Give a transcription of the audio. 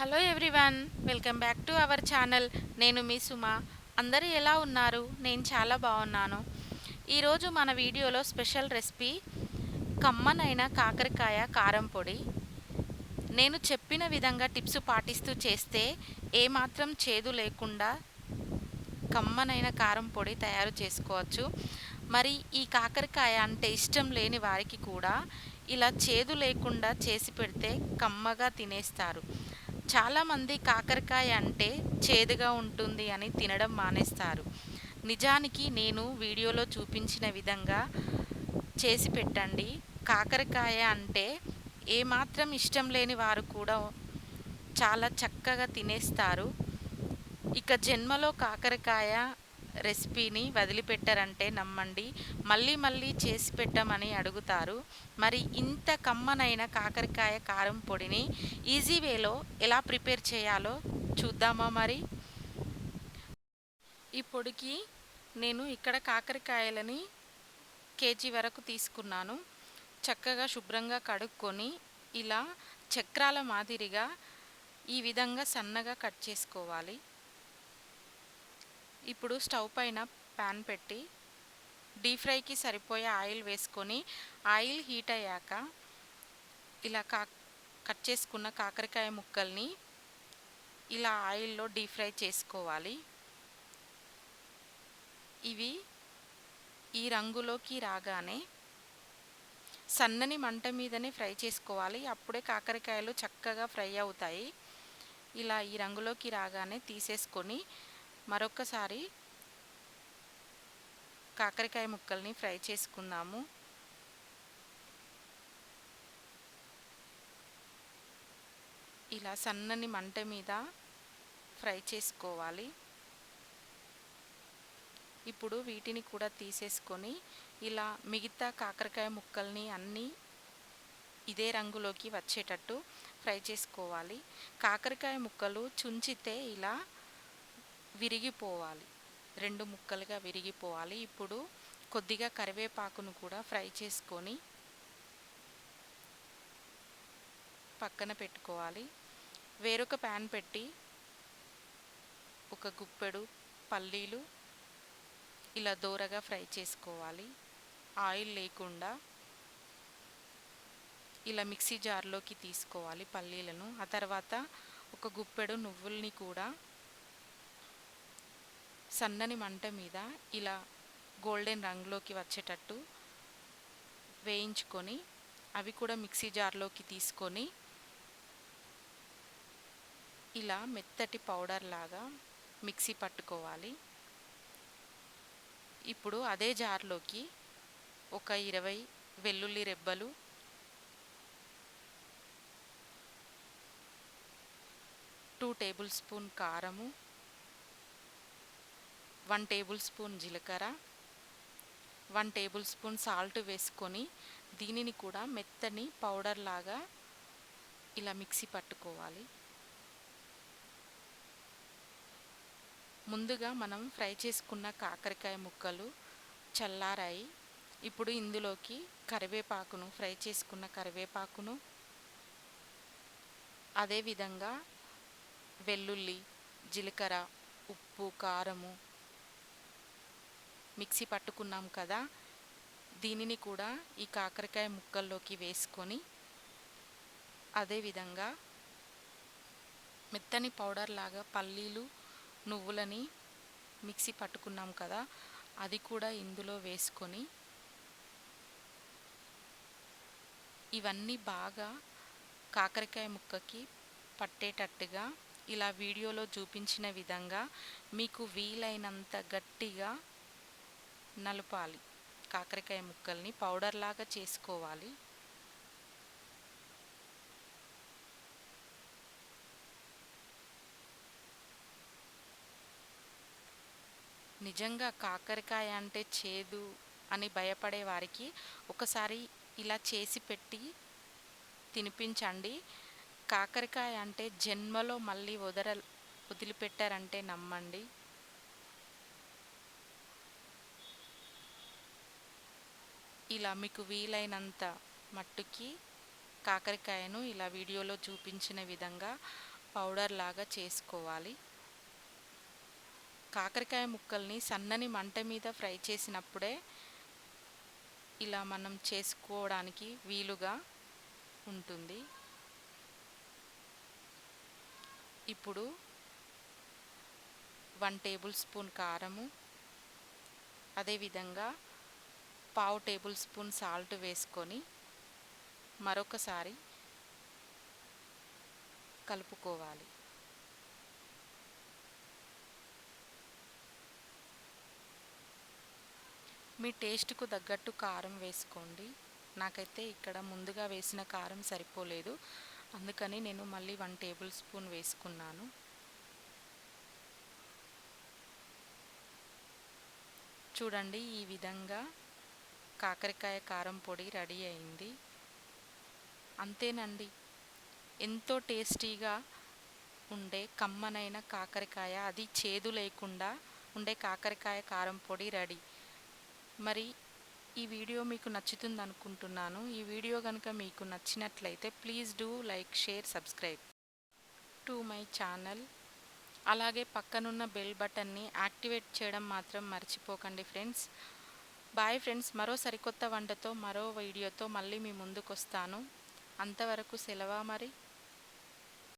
Hello everyone welcome back to our channel. నేను మీ సుమ. అందరూ ఎలా ఉన్నారు? నేను చాలా బాగున్నాను. ఈరోజు మన వీడియోలో స్పెషల్ రెసిపీ కమ్మనైన కాకరకాయ కారం పొడి. నేను చెప్పిన విధంగా టిప్స్ పాటిస్తూ చేస్తే ఏమాత్రం చేదు లేకుండా కమ్మనైన కారం పొడి తయారు చేసుకోవచ్చు. మరి ఈ కాకరకాయ అంటే ఇష్టం లేని వారికి కూడా ఇలా చేదు లేకుండా చేసి పెడితే కమ్మగా తినేస్తారు. చాలామంది కాకరకాయ అంటే చేదుగా ఉంటుంది అని తినడం మానేస్తారు. నిజానికి నేను వీడియోలో చూపించిన విధంగా చేసి పెట్టండి. కాకరకాయ అంటే ఏమాత్రం ఇష్టం లేని వారు కూడా చాలా చక్కగా తినేస్తారు. ఇక జన్మలో కాకరకాయ రెసిపీని వదిలిపెట్టారంటే నమ్మండి. మళ్ళీ మళ్ళీ చేసి పెట్టమని అడుగుతారు. మరి ఇంత కమ్మనైన కాకరకాయ కారం పొడిని ఈజీ వేలో ఎలా ప్రిపేర్ చేయాలో చూద్దామా మరి? ఈ పొడికి నేను ఇక్కడ కాకరకాయలని కేజీ వరకు తీసుకున్నాను. చక్కగా శుభ్రంగా కడుక్కొని ఇలా చక్రాల మాదిరిగా ఈ విధంగా సన్నగా కట్ చేసుకోవాలి. ఇప్పుడు స్టవ్ పైన ప్యాన్ పెట్టి డీప్ ఫ్రైకి సరిపోయే ఆయిల్ వేసుకొని ఆయిల్ హీట్ అయ్యాక ఇలా కా కట్ చేసుకున్న కాకరకాయ ముక్కల్ని ఇలా ఆయిల్లో డీప్ ఫ్రై చేసుకోవాలి. ఇవి ఈ రంగులోకి రాగానే సన్నని మంట మీదనే ఫ్రై చేసుకోవాలి. అప్పుడే కాకరకాయలు చక్కగా ఫ్రై అవుతాయి. ఇలా ఈ రంగులోకి రాగానే తీసేసుకొని మరొకసారి కాకరకాయ ముక్కల్ని ఫ్రై చేసుకుందాము. ఇలా సన్నని మంట మీద ఫ్రై చేసుకోవాలి. ఇప్పుడు వీటిని కూడా తీసేసుకొని ఇలా మిగతా కాకరకాయ ముక్కల్ని అన్నీ ఇదే రంగులోకి వచ్చేటట్టు ఫ్రై చేసుకోవాలి. కాకరకాయ ముక్కలు చుంచితే ఇలా విరిగిపోవాలి. రెండు ముక్కలుగా విరిగిపోవాలి. ఇప్పుడు కొద్దిగా కరివేపాకును కూడా ఫ్రై చేసుకొని పక్కన పెట్టుకోవాలి. వేరొక ప్యాన్ పెట్టి ఒక గుప్పెడు పల్లీలు ఇలా దూరగా ఫ్రై చేసుకోవాలి. ఆయిల్ లేకుండా ఇలా మిక్సీ జార్లోకి తీసుకోవాలి పల్లీలను. ఆ తర్వాత ఒక గుప్పెడు నువ్వుల్ని కూడా సన్నని మంట మీద ఇలా గోల్డెన్ రంగులోకి వచ్చేటట్టు వేయించుకొని అవి కూడా మిక్సీ జార్లోకి తీసుకొని ఇలా మెత్తటి పౌడర్ లాగా మిక్సీ పట్టుకోవాలి. ఇప్పుడు అదే జార్లోకి ఒక ఇరవై వెల్లుల్లి రెబ్బలు టూ టేబుల్ స్పూన్ కారము వన్ టేబుల్ స్పూన్ జీలకర్ర వన్ టేబుల్ స్పూన్ సాల్ట్ వేసుకొని దీనిని కూడా మెత్తని పౌడర్ లాగా ఇలా మిక్సీ పట్టుకోవాలి. ముందుగా మనం ఫ్రై చేసుకున్న కాకరకాయ ముక్కలు చల్లారాయి. ఇప్పుడు ఇందులోకి కరివేపాకును ఫ్రై చేసుకున్న కరివేపాకును అదేవిధంగా వెల్లుల్లి జీలకర్ర ఉప్పు కారము మిక్సీ పట్టుకున్నాం కదా దీనిని కూడా ఈ కాకరకాయ ముక్కల్లోకి వేసుకొని అదేవిధంగా మెత్తని పౌడర్ లాగా పల్లీలు నువ్వులని మిక్సీ పట్టుకున్నాం కదా అది కూడా ఇందులో వేసుకొని ఇవన్నీ బాగా కాకరకాయ ముక్కకి పట్టేటట్టుగా ఇలా వీడియోలో చూపించిన విధంగా మీకు వీలైనంత గట్టిగా నలపాలి. కాకరకాయ ముక్కల్ని పౌడర్ లాగా చేసుకోవాలి. నిజంగా కాకరకాయ అంటే చేదు అని భయపడే వారికి ఒకసారి ఇలా చేసి పెట్టి తినిపించండి. కాకరకాయ అంటే జన్మలో మళ్ళీ వదర వదిలిపెట్టారంటే నమ్మండి. ఇలా మీకు వీలైనంత మట్టుకి కాకరకాయను ఇలా వీడియోలో చూపించిన విధంగా పౌడర్ లాగా చేసుకోవాలి. కాకరకాయ ముక్కల్ని సన్నని మంట మీద ఫ్రై చేసినప్పుడే ఇలా మనం చేసుకోవడానికి వీలుగా ఉంటుంది. ఇప్పుడు వన్ టేబుల్ స్పూన్ కారము అదేవిధంగా పావు టేబుల్ స్పూన్ సాల్ట్ వేసుకొని మరొకసారి కలుపుకోవాలి. మీ టేస్ట్కు తగ్గట్టు కారం వేసుకోండి. నాకైతే ఇక్కడ ముందుగా వేసిన కారం సరిపోలేదు. అందుకని నేను మళ్ళీ వన్ టేబుల్ స్పూన్ వేసుకున్నాను. చూడండి ఈ విధంగా కాకరకాయ కారం పొడి రెడీ అయింది. అంతేనండి. ఎంతో టేస్టీగా ఉండే కమ్మనైన కాకరకాయ అది చేదు లేకుండా ఉండే కాకరకాయ కారం పొడి రెడీ. మరి ఈ వీడియో మీకు నచ్చుతుంది అనుకుంటున్నాను. ఈ వీడియో కనుక మీకు నచ్చినట్లయితే please do like share subscribe to my channel. అలాగే పక్కనున్న బెల్ బటన్ని యాక్టివేట్ చేయడం మాత్రం మర్చిపోకండి ఫ్రెండ్స్. బాయ్ ఫ్రెండ్స్ మరో సరికొత్త వంటతో మరో వీడియోతో మళ్ళీ మీ ముందుకు వస్తాను అంతవరకు సెలవా మరి?